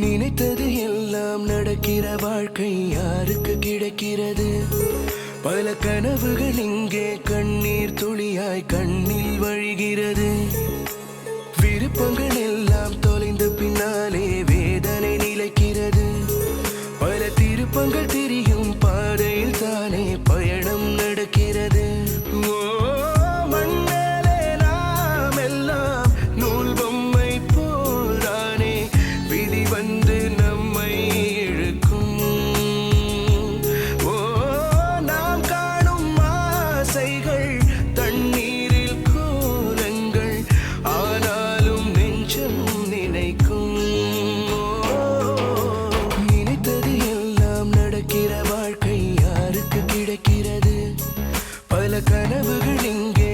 நினைத்தது எல்லாம் நடக்கிற வாழ்க்கை யாருக்கு கிடைக்கிறது? பல கனவுகள் இங்கே கண்ணீர் துளியாய் கண்ணில் வழிகிறது. விருப்பங்கள் எல்லாம் தொலைந்த பின்னாலே வேதனை நிலைக்கிறது. பல திருப்பங்கள் தெரிய பல கனவுகள் இங்கே